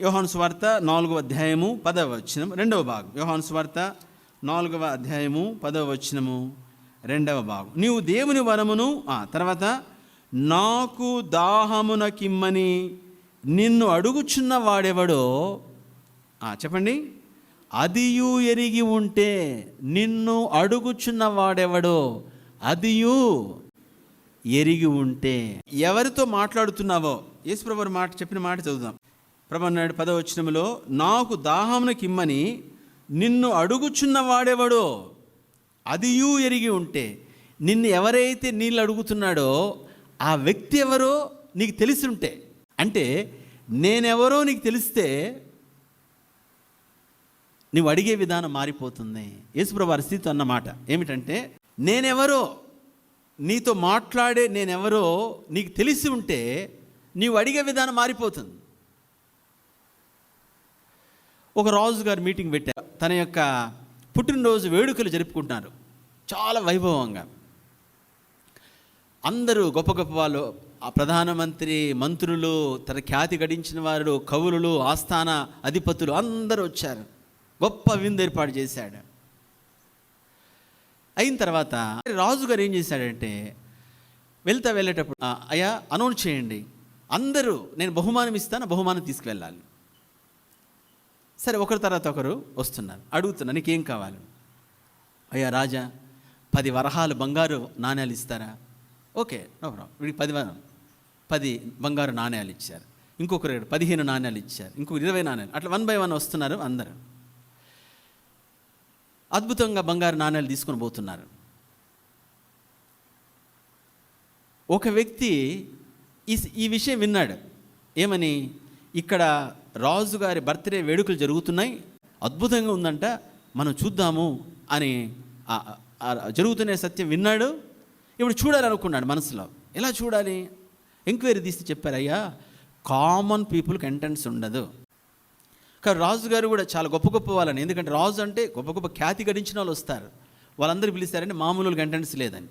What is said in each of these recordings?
యోహాను స్వార్త నాలుగవ అధ్యాయము పదవ వచనం రెండవ భాగం. యోహాను స్వార్త నాలుగవ అధ్యాయము పదవ వచనము. రెండవ భాగం. నీవు దేవుని వరమును ఆ తర్వాత నాకు దాహమునకిమ్మని నిన్ను అడుగుచున్న వాడెవడో చెప్పండి. అదియు ఎరిగి ఉంటే నిన్ను అడుగుచున్న వాడెవడో అదియు ఎరిగి ఉంటే ఎవరితో మాట్లాడుతున్నావో యేసుప్రభు మాట చెప్పిన మాట చదువుదాం. ప్రభు పదవచనంలో పదవచనములో నాకు దాహమునకి ఇమ్మని నిన్ను అడుగుచున్న వాడెవడో? అదియు ఎరిగి ఉంటే నిన్ను ఎవరైతే నీళ్ళు అడుగుతున్నాడో ఆ వ్యక్తి ఎవరో నీకు తెలిసి ఉంటే. అంటే నేనెవరో నీకు తెలిస్తే నువ్వు అడిగే విధానం మారిపోతుంది. యేసుప్రభారి స్థితి అన్నమాట. ఏమిటంటే నేనెవరో నీతో మాట్లాడే నేనెవరో నీకు తెలిసి ఉంటే నీవు అడిగే విధానం మారిపోతుంది. ఒక రాజు గారు మీటింగ్ పెట్టారు. తన యొక్క పుట్టినరోజు వేడుకలు జరుపుకుంటున్నారు చాలా వైభవంగా. అందరూ గొప్ప గొప్ప వాళ్ళు ఆ ప్రధానమంత్రి మంత్రులు తన ఖ్యాతి గడించిన వారు కవులు ఆస్థాన అధిపతులు అందరూ వచ్చారు. గొప్ప విందు ఏర్పాటు చేశాడు. అయిన తర్వాత రాజుగారు ఏం చేశాడంటే వెళ్తా వెళ్ళేటప్పుడు అయ్యా అనౌన్స్ చేయండి. అందరూ నేను బహుమానం ఇస్తాను బహుమానం తీసుకువెళ్ళాలి. సరే ఒకరి తర్వాత ఒకరు వస్తున్నారు. అడుగుతున్నా నీకేం కావాలి? అయ్యా రాజా పది వరహాలు బంగారు నాణ్యాలు ఇస్తారా? Okay no problem. వీడికి పది పది బంగారు నాణ్యాలు ఇచ్చారు. ఇంకొకరు పదిహేను నాణ్యాలు ఇచ్చారు. ఇంకొకరు ఇరవై నాణ్యాలు అట్లా వన్ బై వన్ వస్తున్నారు అందరూ. అద్భుతంగా బంగారు నాణ్యాలు తీసుకొని పోతున్నారు. ఒక వ్యక్తి ఈ ఈ విషయం విన్నాడు. ఏమని? ఇక్కడ రాజుగారి బర్త్డే వేడుకలు జరుగుతున్నాయి. అద్భుతంగా ఉందంట. మనం చూద్దాము అని జరుగుతున్న సత్యం విన్నాడు. ఇప్పుడు చూడాలనుకున్నాడు మనసులో. ఎలా చూడాలి? ఎంక్వైరీ తీసి చెప్పారయ్యా కామన్ పీపుల్కి ఎంట్రన్స్ ఉండదు. కానీ రాజు గారు కూడా చాలా గొప్ప గొప్ప వాళ్ళని. ఎందుకంటే రాజు అంటే గొప్ప గొప్ప ఖ్యాతి గడించిన వాళ్ళు వస్తారు. వాళ్ళందరూ పిలుస్తారంటే మామూలు ఎంట్రన్స్ లేదని.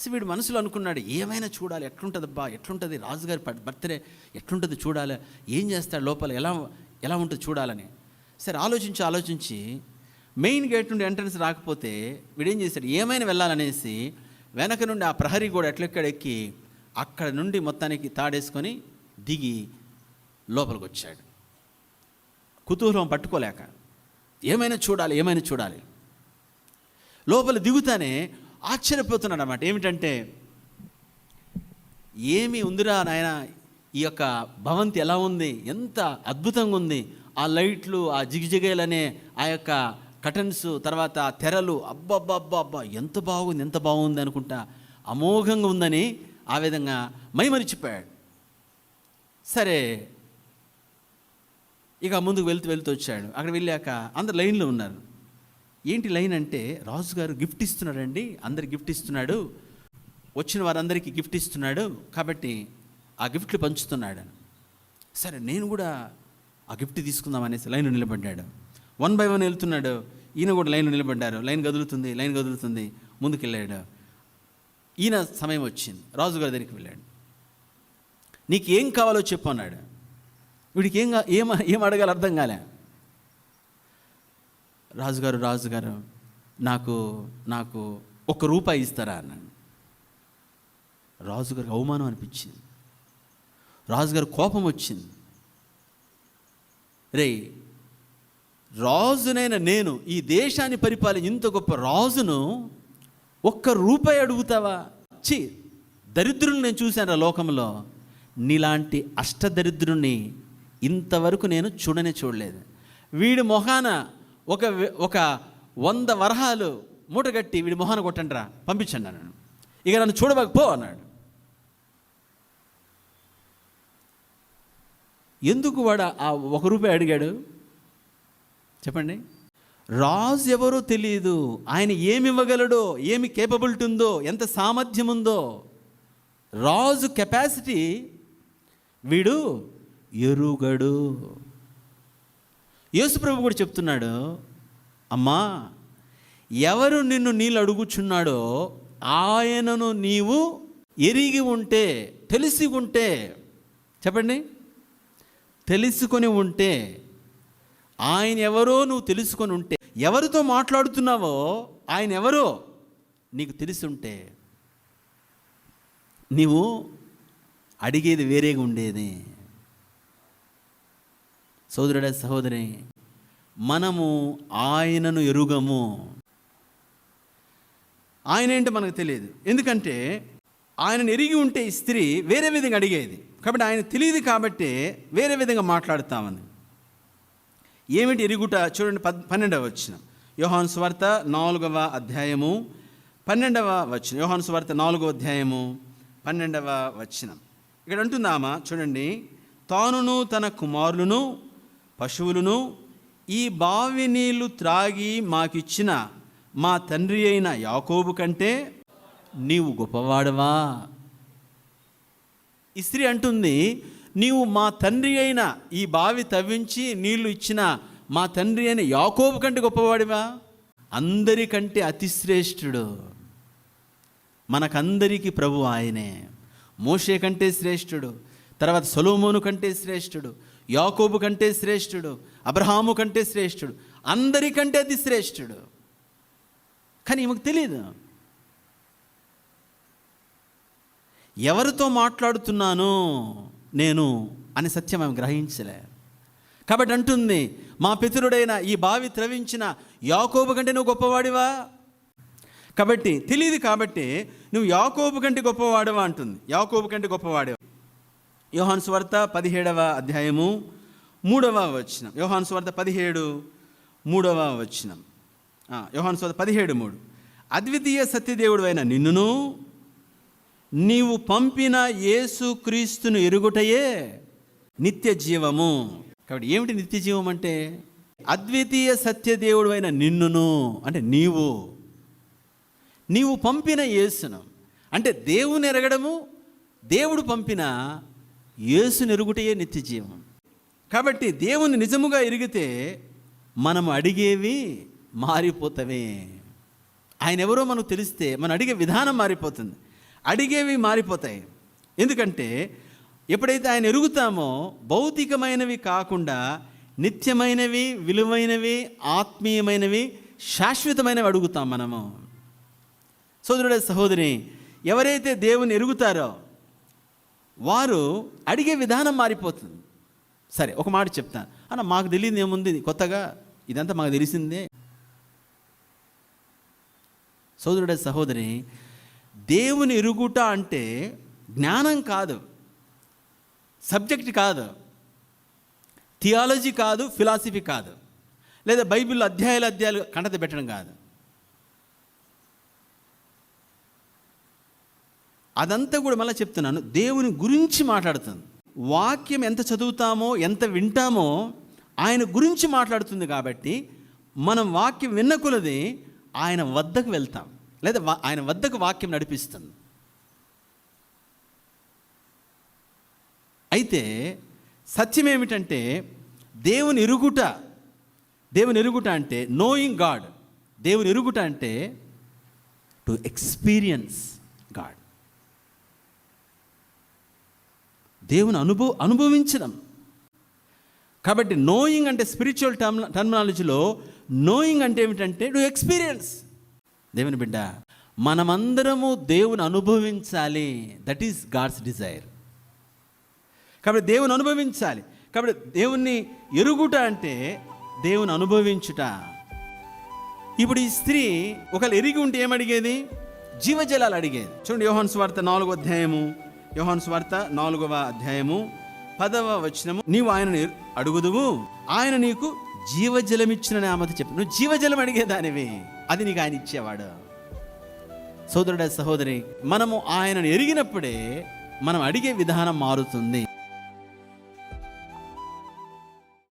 సో వీడు మనసులో అనుకున్నాడు ఏమైనా చూడాలి ఎట్లుంటుందబ్బా ఎట్లుంటుంది రాజుగారి బర్త్డే ఎట్లుంటుంది చూడాలి ఏం చేస్తాడు లోపల ఎలా ఎలా ఉంటుంది చూడాలని. సరే ఆలోచించి ఆలోచించి మెయిన్ గేట్ నుండి ఎంట్రన్స్ రాకపోతే వీడేం చేశాడు ఏమైనా వెళ్ళాలనేసి వెనక నుండి ఆ ప్రహరీ కూడా ఎట్లెక్కడ ఎక్కి అక్కడ నుండి మొత్తానికి తాడేసుకొని దిగి లోపలికి వచ్చాడు కుతూహలం పట్టుకోలేక ఏమైనా చూడాలి ఏమైనా చూడాలి. లోపల దిగుతానే ఆశ్చర్యపోతున్నాడు అనమాట ఏమిటంటే ఏమి ఉందిరా నాయన ఈ యొక్క భవంతి ఎలా ఉంది? ఎంత అద్భుతంగా ఉంది. ఆ లైట్లు ఆ జిగిజిగేలనే ఆ యొక్క కటన్స్ తర్వాత తెరలు అబ్బబ్బా ఎంత బాగుంది ఎంత బాగుంది అనుకుంటా అమోఘంగా ఉందని ఆ విధంగా మైమరిచిపోయాడు. సరే ఇక ముందుకు వెళ్తూ వెళ్తూ వచ్చాడు. అక్కడ వెళ్ళాక అందరు లైన్లో ఉన్నారు. ఏంటి లైన్ అంటే రాజుగారు గిఫ్ట్ ఇస్తున్నాడండి అందరు గిఫ్ట్ ఇస్తున్నాడు వచ్చిన వారందరికీ గిఫ్ట్ ఇస్తున్నాడు కాబట్టి ఆ గిఫ్ట్లు పంచుతున్నాడు సరే నేను కూడా ఆ గిఫ్ట్ తీసుకుందాం అనేసి లైన్ నిలబడ్డాడు. వన్ బై వన్ వెళ్తున్నాడు ఈయన కూడా లైన్ నిలబడ్డారు. లైన్ కదులుతుంది లైన్ కదులుతుంది ముందుకెళ్ళాడు. ఈయన సమయం వచ్చింది రాజుగారి దగ్గరికి వెళ్ళాడు. నీకు ఏం కావాలో చెప్పు అన్నాడు. వీడికి ఏం ఏం ఏం అడగాలి అర్థం కాలే. రాజుగారు రాజుగారు నాకు నాకు ఒక్క రూపాయి ఇస్తారా అన్నాడు. రాజుగారికి అవమానం అనిపించింది. రాజుగారు కోపం వచ్చింది. రే రాజునైన నేను ఈ దేశాన్ని పరిపాలన ఇంత గొప్ప రాజును ఒక్క రూపాయి అడుగుతావా? చి దరిద్రుని నేను చూశాను లోకంలో. నీలాంటి అష్టదరిద్రుణ్ణి ఇంతవరకు నేను చూడనే చూడలేదు. వీడి మొహాన ఒక ఒక వంద వరహాలు మూటగట్టి వీడి మొహాన కొట్టండి రా పంపించండి అన్నాడు. ఇక నన్ను చూడబాకపో అన్నాడు. ఎందుకు వాడు ఆ ఒక రూపాయి అడిగాడు? చెప్పండి. రాజు ఎవరో తెలియదు ఆయన ఏమి ఇవ్వగలడో ఏమి కేపబిలిటీ ఉందో ఎంత సామర్థ్యం ఉందో. రాజు కెపాసిటీ వీడు ఎరుగడు. యేసుప్రభు కూడా చెప్తున్నాడు అమ్మా ఎవరు నిన్ను నీళ్ళు అడుగుచున్నాడో ఆయనను నీవు ఎరిగి ఉంటే తెలిసి ఉంటే చెప్పండి. తెలుసుకొని ఉంటే ఆయన ఎవరో నువ్వు తెలుసుకొని ఉంటే ఎవరితో మాట్లాడుతున్నావో ఆయన ఎవరో నీకు తెలిసి ఉంటే నీవు అడిగేది వేరేగా ఉండేది. సోదరుడ సహోదరి మనము ఆయనను ఎరుగము. ఆయన ఏంటో మనకు తెలియదు. ఎందుకంటే ఆయనను ఎరిగి ఉంటే ఈ స్త్రీ వేరే విధంగా అడిగేది. కాబట్టి ఆయన తెలియదు కాబట్టి వేరే విధంగా మాట్లాడుతామని ఏమిటి ఎరుగుట? చూడండి పద్ పన్నెండవ వచ్చిన యోహాను స్వార్త నాలుగవ అధ్యాయము పన్నెండవ వచ్చిన యోహాన్స్ స్వార్త నాలుగవ అధ్యాయము పన్నెండవ వచ్చిన ఇక్కడ అంటుందామా? చూడండి. తానును తన కుమారులను పశువులను ఈ బావి నీళ్ళు త్రాగి మాకిచ్చిన మా తండ్రి అయిన యాకోబు కంటే నీవు గొప్పవాడవా? ఈ స్త్రీ అంటుంది నీవు మా తండ్రి అయిన ఈ బావి తవ్వించి నీళ్ళు ఇచ్చిన మా తండ్రి అయిన యాకోబు కంటే గొప్పవాడివా? అందరికంటే అతిశ్రేష్ఠుడు మనకందరికీ ప్రభు ఆయనే. మోషే కంటే శ్రేష్ఠుడు తర్వాత సొలోమోను కంటే శ్రేష్ఠుడు యాకోబు కంటే శ్రేష్ఠుడు అబ్రహాము కంటే శ్రేష్ఠుడు అందరికంటే అది శ్రేష్ఠుడు. కానీ ఈమెకు తెలియదు ఎవరితో మాట్లాడుతున్నాను నేను అని సత్యం ఆమె గ్రహించలే. కాబట్టి అంటుంది మా పితరుడైన ఈ బావి త్రవించిన యాకోబు కంటే నువ్వు గొప్పవాడివా? కాబట్టి తెలియదు కాబట్టి నువ్వు యాకోబు కంటే గొప్పవాడివా అంటుంది. యాకోబు కంటే గొప్పవాడివా? యోహాన్ స్వార్త పదిహేడవ అధ్యాయము మూడవ వచనం. యోహాన్ స్వార్త పదిహేడు మూడవ వచనం. యోహాన్ స్వార్త పదిహేడు మూడు. అద్వితీయ సత్యదేవుడు అయిన నిన్నును నీవు పంపిన యేసు క్రీస్తును ఎరుగుటయే నిత్య జీవము. కాబట్టి ఏమిటి నిత్య జీవం అంటే? అద్వితీయ సత్యదేవుడు అయిన నిన్నును అంటే నీవు నీవు పంపిన యేసును అంటే దేవుని ఎరగడము దేవుడు పంపిన యేసుని ఎరుగుటయే నిత్య జీవం కాబట్టి దేవుని నిజముగా ఎరిగితే మనం అడిగేవి మారిపోతవే. ఆయన ఎవరో మనకు తెలిస్తే మనం అడిగే విధానం మారిపోతుంది. అడిగేవి మారిపోతాయి. ఎందుకంటే ఎప్పుడైతే ఆయన ఎరుగుతామో భౌతికమైనవి కాకుండా నిత్యమైనవి విలువైనవి ఆత్మీయమైనవి శాశ్వతమైనవి అడుగుతాం మనము. సోదరుడ సహోదరి ఎవరైతే దేవుని ఎరుగుతారో వారు అడిగే విధానం మారిపోతుంది. సరే ఒక మాట చెప్తాను. అన్న మాకు తెలియదు ఏముంది? కొత్తగా ఇదంతా మాకు తెలిసిందే. సోదరుడ సహోదరి దేవుని ఎరుగుట అంటే జ్ఞానం కాదు. సబ్జెక్ట్ కాదు. థియాలజీ కాదు ఫిలాసఫీ కాదు. లేదా బైబిల్ అధ్యాయాలు అధ్యాయాలు కంటత పెట్టడం కాదు. అదంతా కూడా మళ్ళీ చెప్తున్నాను. దేవుని గురించి మాట్లాడుతుంది. వాక్యం ఎంత చదువుతామో ఎంత వింటామో ఆయన గురించి మాట్లాడుతుంది కాబట్టి మనం వాక్యం విన్న కొలది ఆయన వద్దకు వెళ్తాం. లేదా ఆయన వద్దకు వాక్యం నడిపిస్తుంది. అయితే సత్యం ఏమిటంటే దేవుని ఎరుగుట దేవుని ఎరుగుట అంటే నోయింగ్ గాడ్ దేవుని ఎరుగుట అంటే టు ఎక్స్పీరియన్స్ గాడ్ దేవుని అనుభవ అనుభవించడం. కాబట్టి నోయింగ్ అంటే స్పిరిచువల్ టర్మ్ టర్మినాలజీలో నోయింగ్ అంటే ఏమిటంటే టు ఎక్స్పీరియన్స్ దేవుని బిడ్డ మనమందరము దేవుని అనుభవించాలి. దట్ ఈస్ గాడ్స్ డిజైర్ కాబట్టి దేవుని అనుభవించాలి. కాబట్టి దేవుణ్ణి ఎరుగుట అంటే దేవుని అనుభవించుట. ఇప్పుడు ఈ స్త్రీ ఒకళ్ళు ఎరిగి ఉంటే ఏమడిగేది? జీవజలాలు అడిగేది. చూడండి యోహన్స్ వార్త నాలుగో అధ్యాయము యోహాన్ స్వార్త నాలుగవ అధ్యాయము పదవ వచనము. నీవు ఆయన అడుగుదువు ఆయన నీకు జీవజలమిచ్చిన నామత చెప్పు. నువ్వు జీవజలం అడిగేదానివి అది నీకు ఆయన ఇచ్చేవాడు. సోదరుడ సహోదరి మనము ఆయనను ఎరిగినప్పుడే మనం అడిగే విధానం మారుతుంది.